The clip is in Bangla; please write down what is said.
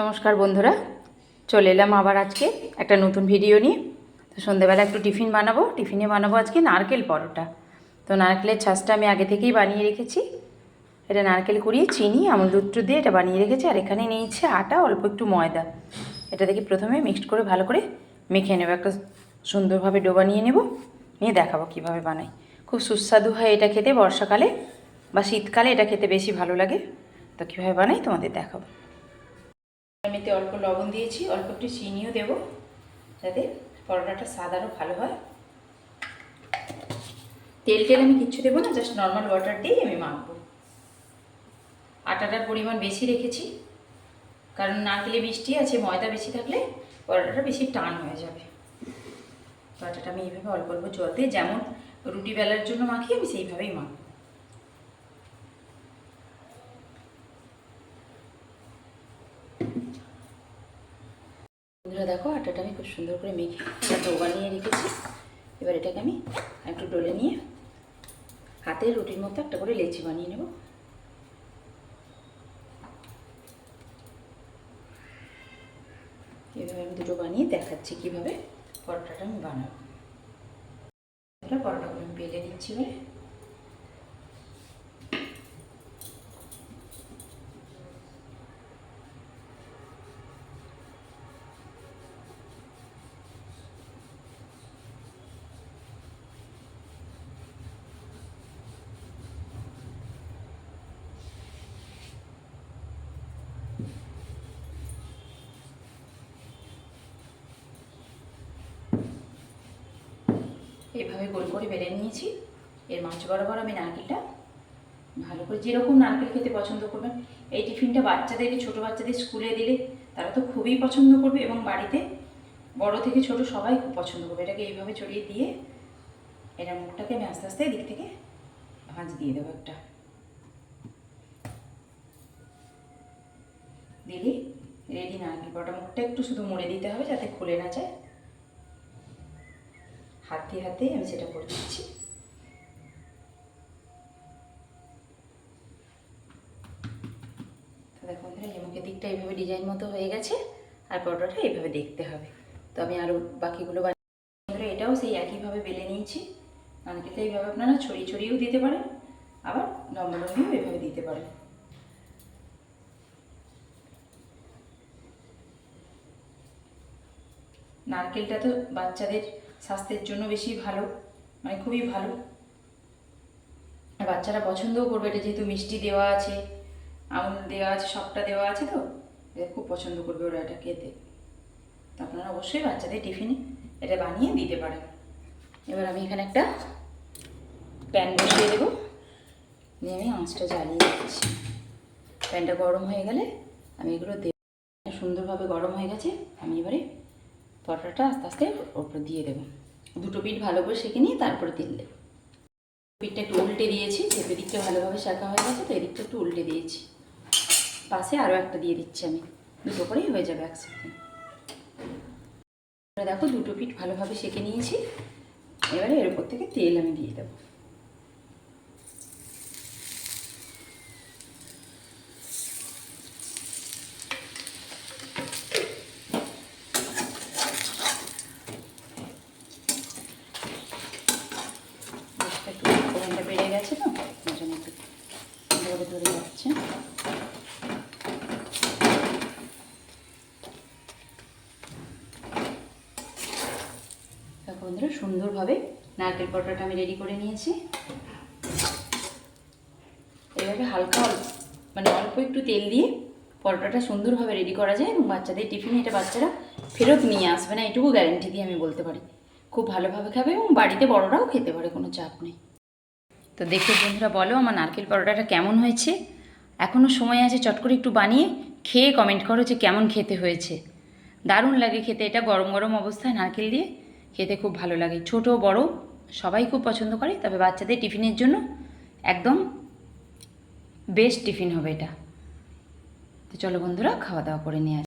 নমস্কার বন্ধুরা, চলে এলাম আবার আজকে একটা নতুন ভিডিও নিয়ে। তো সন্ধেবেলা একটু টিফিন বানাবো। টিফিনে বানাবো আজকে নারকেল পরোটা। তো নারকেলের ছাঁচটা আমি আগে থেকেই বানিয়ে রেখেছি। এটা নারকেল কুড়িয়ে চিনি, আমুল দুধ দিয়ে এটা বানিয়ে রেখেছি, আর এখানে নিয়েছে আটা, অল্প একটু ময়দা। এটা দেখি প্রথমে মিক্সড করে ভালো করে মেখে নেব। একটা সুন্দরভাবে ডো বানিয়ে নেব। নিয়ে দেখাবো কীভাবে বানাই। খুব সুস্বাদু হয় এটা খেতে বর্ষাকালে বা শীতকালে এটা খেতে বেশি ভালো লাগে। তো কীভাবে বানাই তোমাদের দেখাবো। আমি এতে অল্প লবণ দিয়েছি, অল্প একটু চিনিও দেবো, যাতে পরোটাটা স্বাদ আরও ভালো হয়। তেল টেল আমি কিচ্ছু দেবো না জাস্ট নর্মাল ওয়াটার দিয়েই আমি মাখবো। আটাটার পরিমাণ বেশি রেখেছি, কারণ নারকেলে মিষ্টি আছে, ময়দা বেশি থাকলে পরোটাটা বেশি টান হয়ে যাবে। তো আটাটা আমি এইভাবে অল্প অল্প জল দিয়ে, যেমন রুটি বেলার জন্য মাখি, আমি সেইভাবেই মাখবো। বন্ধুরা দেখো, আটাটা আমি খুব সুন্দর করে মেখে একটা ডো বানিয়ে রেখেছি। এবার এটাকে আমি একটু ডলে নিয়ে হাতে রুটির মতো একটা করে লেচি বানিয়ে নেব। এভাবে আমি দুটো বানিয়ে দেখাচ্ছি কীভাবে পরোটাটা আমি বানাবো। পরোটাগুলো আমি বেলে নিচ্ছি এবারে। এভাবে গোল করে বেড়ে নিয়েছি। এর মাছ বরাবর আমি নারকেলটা ভালো করে যেরকম নারকেল খেতে পছন্দ করবেন, এই টিফিনটা বাচ্চাদেরকে ছোটো বাচ্চাদের স্কুলে দিলে তারা তো খুবই পছন্দ করবে এবং বাড়িতে বড় থেকে ছোট সবাই খুব পছন্দ করবে। এটাকে এইভাবে ছড়িয়ে দিয়ে এটা মুখটাকে আমি আস্তে আস্তে দিক থেকে ভাঁজ দিয়ে দেবো একটা। দিলে রেডি নারকেল পরোটা মুখটা একটু শুধু মুড়ে দিতে হবে যাতে খুলে না যায়। হাতে হাতে আমি সেটা করে দিচ্ছি। দেখো বন্ধুরা এই দিকটা এইভাবে ডিজাইন মতো হয়ে গেছে আর পরোটাটা এইভাবে দেখতে হবে। তো আমি আরও বাকিগুলো বন্ধুরা, এটাও সেই একইভাবে বেলে নিয়েছি। নারকেলটা এইভাবে আপনারা ছড়িয়ে ছড়িয়েও দিতে পারেন, আবার লম্বা লম্বিও এইভাবে দিতে পারেন। নারকেলটা তো বাচ্চাদের স্বাস্থ্যের জন্য বেশি ভালো মানে খুবই ভালো। আর বাচ্চারা পছন্দও করবে, এটা যেহেতু মিষ্টি দেওয়া আছে, আমুল দেওয়া আছে, সবটা দেওয়া আছে তো খুব পছন্দ করবে ওরা এটা খেতে। তো আপনারা অবশ্যই বাচ্চাদের টিফিনে এটা বানিয়ে দিতে পারেন। এবার আমি এখানে একটা প্যান বসিয়ে দেবো। দিয়ে আমি আঁচটা জ্বালিয়ে দিচ্ছি। প্যানটা গরম হয়ে গেলে আমি এগুলো দেব সুন্দরভাবে গরম হয়ে গেছে, আমি এবারে পরোটাটা আস্তে আস্তে ওপরে দিয়ে দেবো। দুটো পিঠ ভালো করে সেঁকে নিয়ে তারপরে তেল দেবো। পিঠটা একটু উল্টে দিয়েছি যেহেতু দিকটা ভালোভাবে শাঁকা হয়ে গেছে, তো এদিকটা একটু উল্টে দিয়েছি। পাশে আরও একটা দিয়ে দিচ্ছি আমি। দুটো করেই হয়ে যাবে একসাথে। দেখো দুটো পিঠ ভালোভাবে সেঁকে নিয়েছি। এবারে এর উপর থেকে তেল আমি দিয়ে দেবো গ্যাসটা একটু ফোড়নটা বেড়ে গেছে তো ওই জন্য একটু ধরে দেখো। বন্ধুরা, সুন্দরভাবে নারকেল পরোটাটা আমি রেডি করে নিয়েছি। এইভাবে হালকা মানে অল্প একটু তেল দিয়ে পরোটাটা সুন্দরভাবে রেডি করা যায় এবং বাচ্চাদের টিফিনে এটা বাচ্চারা ফেরত নিয়ে আসবে না, এটুকু গ্যারেন্টি দিয়ে আমি বলতে পারি। খুব ভালোভাবে খাবে এবং বাড়িতে বড়রাও খেতে পারে, কোনো চাপ নেই। তো দেখে বন্ধুরা, বলো আমার নারকেল পরোটাটা কেমন হয়েছে? এখনও সময় আছে চট করে একটু বানিয়ে খেয়ে কমেন্ট করো যে কেমন খেতে হয়েছে। দারুণ লাগে খেতে, এটা গরম গরম অবস্থায় নারকেল দিয়ে খেতে খুব ভালো লাগে। ছোট, বড়, সবাই খুব পছন্দ করে, তবে বাচ্চাদের টিফিনের জন্য একদম বেস্ট টিফিন হবে এটা। তো চলো বন্ধুরা, খাওয়া দাওয়া করে নিয়ে